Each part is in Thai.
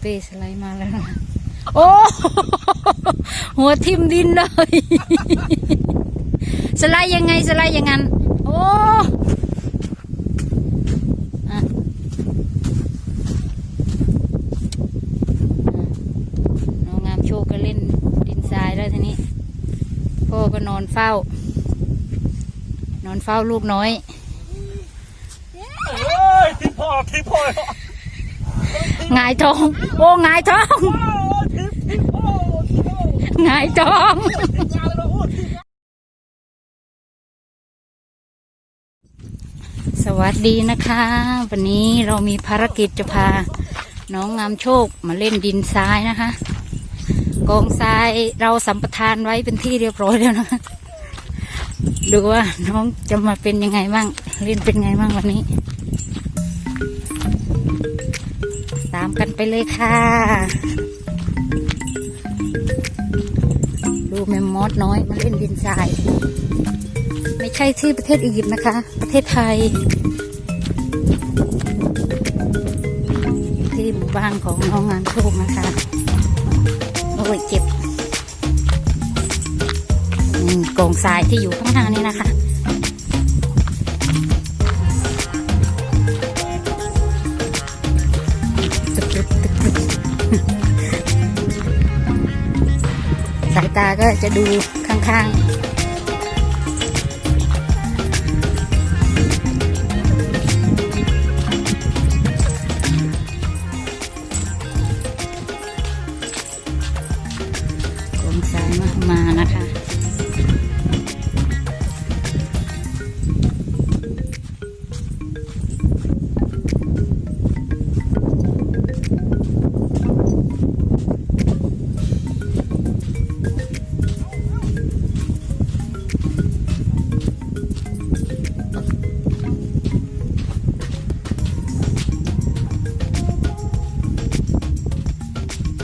เป้สไลด์มาแล้วนะโอ้หัวทิ่มดินเลยสไลด์ยังไงสไลด์ยังงั้นโอ้น้องงามโชคก็เล่นดินทรายแล้วทีนี้พ่อก็นอนเฝ้า นอนเฝ้าลูกน้อยเอ้ยทิพพ่อทิพพ่อ งายทอง โอ้งายทองงายทองสวัสดีนะคะ วันนี้เรามีภารกิจจะพา น้องงามโชคมาเล่นดินทรายนะคะกองทรายเราสัมปทานไว้เป็นที่เรียบร้อยแล้วนะดูว่าน้องจะมาเป็นยังไงบ้างเล่นเป็นไงบ้างวันนี้ กันไปเลยค่ะ ดูแมมมอสน้อยมาเล่นดินทราย ไม่ใช่ที่ประเทศอียิปต์นะคะ ประเทศไทย ที่หมู่บ้านของน้องงานโชคนะคะ โอ้ยเจ็บกองทรายที่อยู่ข้างหน้านี่นะคะ ตาก็จะดูข้างๆ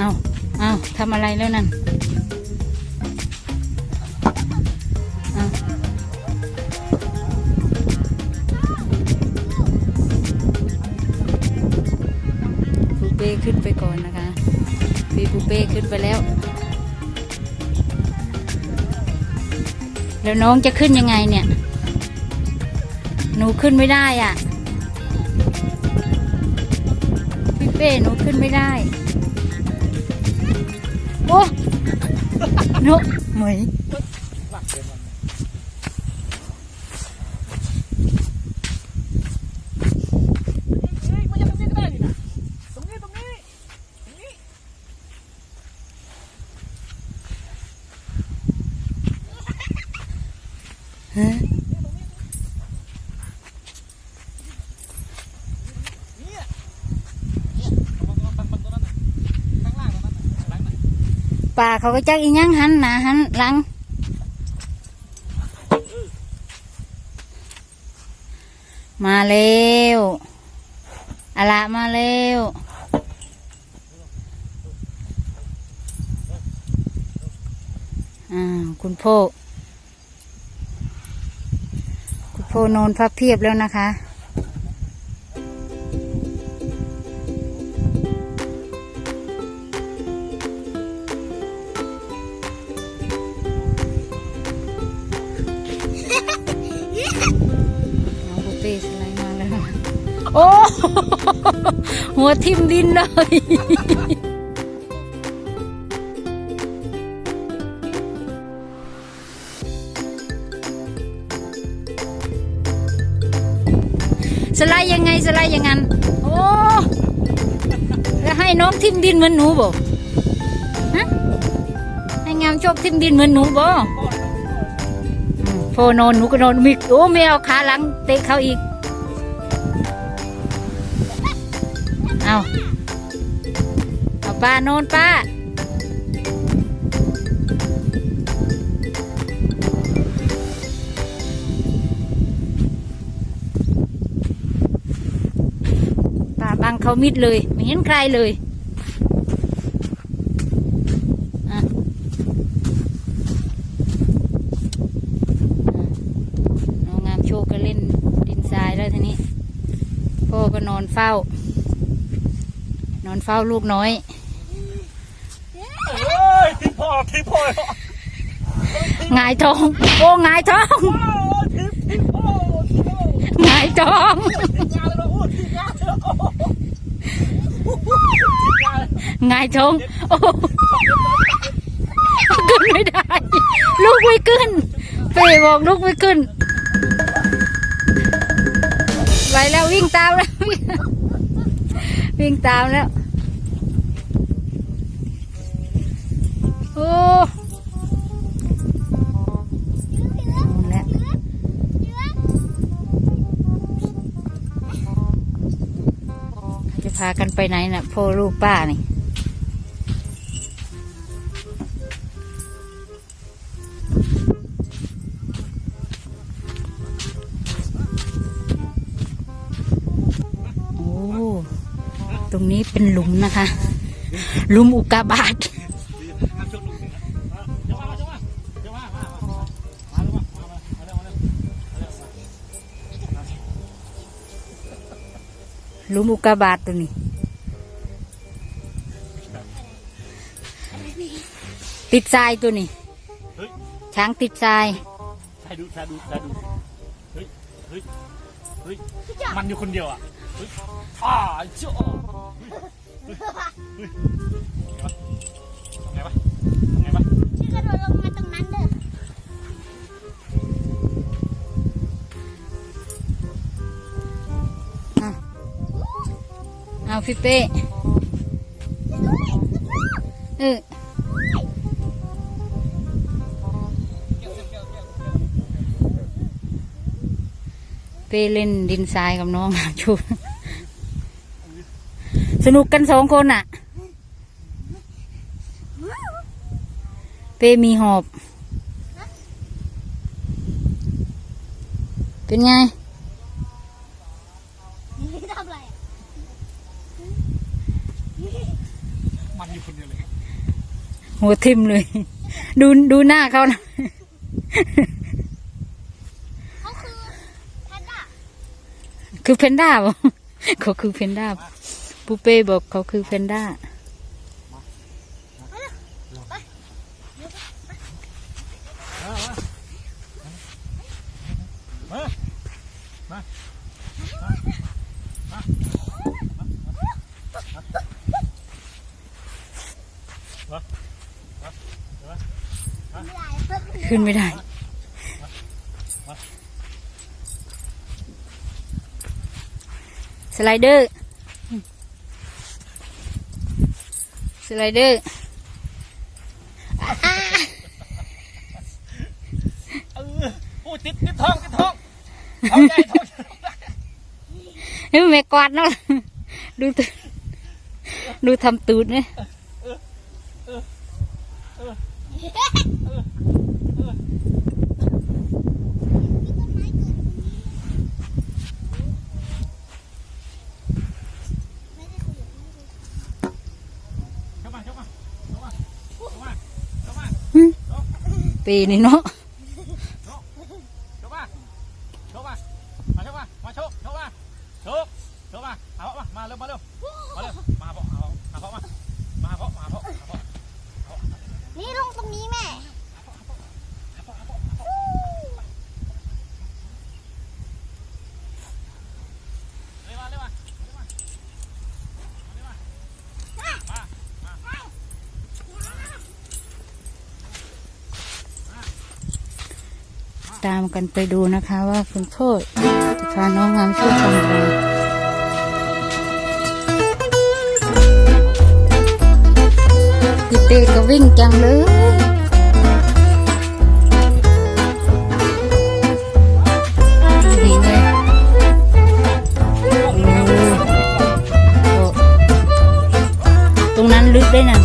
เอาเอาทำอะไรแล้วนั่นปูเป้ขึ้นไปก่อนนะคะพี่ปูเป้ขึ้นไปแล้ว แล้วน้องจะขึ้นยังไงเนี่ย หนูขึ้นไม่ได้อะพี่เป้หนูขึ้นไม่ได้ โอ้นกเหมย เฮ้ยมันยังตรงนี้ก็ได้นี่นะตรงนี้ตรงนี้ตรงนี้ ฮะ เนี่ยเนี่ยมันมันมันตัวนั้นน่ะข้างล่างตัวนั้นน่ะหลังไหน ป่าเขาก็จักอีหยังหันหนาหันหลัง มาเร็วอะละมาเร็วอ่าคุณพ่อคุณพ่อนอนพับเพียบแล้วนะคะ หัวทิ่มดินเลยสไลด์ยังไงสไลด์อยังงั้นโอ้แล้วให้น้องทิ่มดินเหมือนหนูบ่ฮะให้งามโชคทิ่มดินเหมือนหนูบ่อืมพอนอนหนูก็นอนมิกโอ้ไม่เอาขาหลังเตะเขาอีก เอาเอาป้าโนอนป้า ป้าบังเขามิดเลย ไม่เห็นใครเลยอะน้องงามโชคก็เล่นดินทรายแล้วทีนี้พ่อก็นอนเฝ้า อนเฝ้าลูกน้อยเอ้ยทิ้งพ่อทิ้งพ่อหงายท้อง โอ้หงายท้องทิ้งทิ้งพ่อทิ้งพ่อหงายท้องทิ้งงานเลยนะโอ้ทิ้งงานเลยโอ้งานหงายท้องโอ้ขึ้นไม่ได้ ลูกไม่ขึ้นเป้บอกลูกไม่ขึ้นไปแล้ววิ่งตามแล้ว วิ่งตามแล้ว อ้จะพากันไปไหนน่ะพ่อลูกป้านี่โอ้ตรงนี้เป็นหลุมนะคะ หลุมอุกกาบาต หลุมอุกกาบาตตัวนี้ ติดทรายตัวนี้ เฮ้ยช้างติดทรายใช่ดูใช่ดูใช่ดู เฮ้ย เฮ้ย เฮ้ย มันอยู่คนเดียวอะ เฮ้ยอ่าเจ้าเฮ้ยเฮ้ยไงวะไงวะที่กระโดดลงมาตรงนั้นเด้อ เอาพี่เป้เออเป้เล่นดินทรายกับน้องชูสนุกกันสองคนอะ เป้มีหอบ เป็นไง ทำอะไรอะ มันอยู่คนเดียวเลย หัวทิ่มเลย ดูดูหน้าเขานะเขาคือแพนด้าคือเพนด้าบ่เขาคือเพนด้าปูเป้บอกเขาคือเพนด้ามามามา ไม่ได้ ขึ้นไม่ได้ สไลเดอร์ สไลเดอร์เออโอ้ติดติดท้องติดท้องท้องใหญ่ท้องใหญ่เฮ้ยแม่กวาดเนาะดูตูดูทำตูดเนี่ย เข้ามาเข้ามาเข้ามาเข้ามาเข้ามา ปีนี่เนาะ เข้ามาเข้ามามาเข้ามามาโชคเข้ามาโชคเข้ามาเอามามาเร็วมาเร็วมาเร็วมาเพาะมาเพาะมาเพาะมาเพาะมาเพาะ นี่ลงตรงนี้แม่ เร็วมาเร็วมาเร็วมาเร็วมามามา ตามกันไปดูนะคะว่าคุณโทษจะพาน้องงามโชคทำอะไรพี่เต้ก็วิ่งจังเลยดีเลยโอ้โอ้ตรงนั้นลึกได้นะ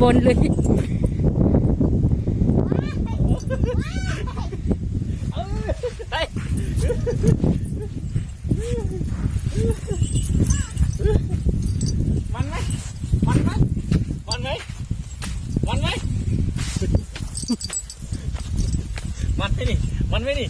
บนเลยมันไหมมันไหมมันไหมมันไหมมันไม่นี่มันไม่นี่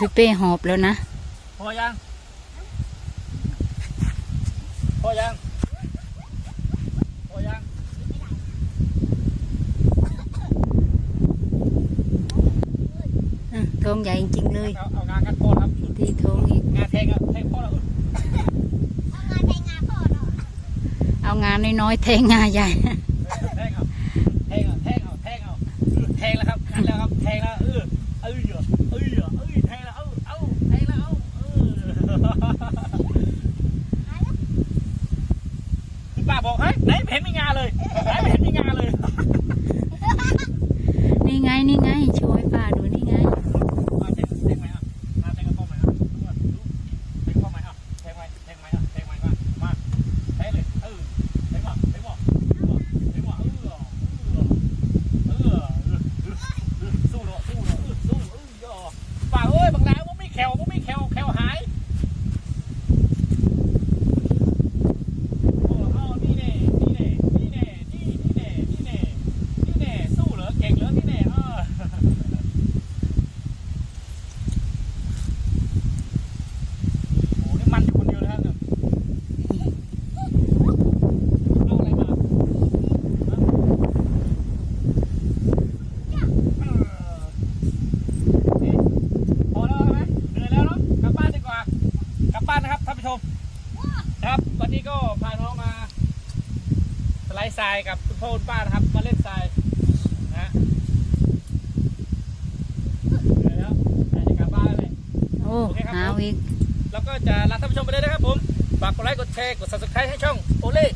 พี่เป้หอบแล้วนะ พอยัง พอยัง พอยัง อ่งใหญ่จริงเลยเอางานกันพอครับ ที่โทงอีก งานแทกับแทงพอแล้ว เอางานน้อยๆเทงานใหญ่ายกับคุณพ่อคุณป้านะครับ มาเล่นทรายนะเหนื่อยแล้วอยากจะกลับบ้านเลย โอ้เคครับ หาวอีก แล้วก็จะลาท่านผู้ชมไปเลยนะครับผม ฝากกดไลค์ กดแชร์ กด subscribe ให้ช่องโอเล่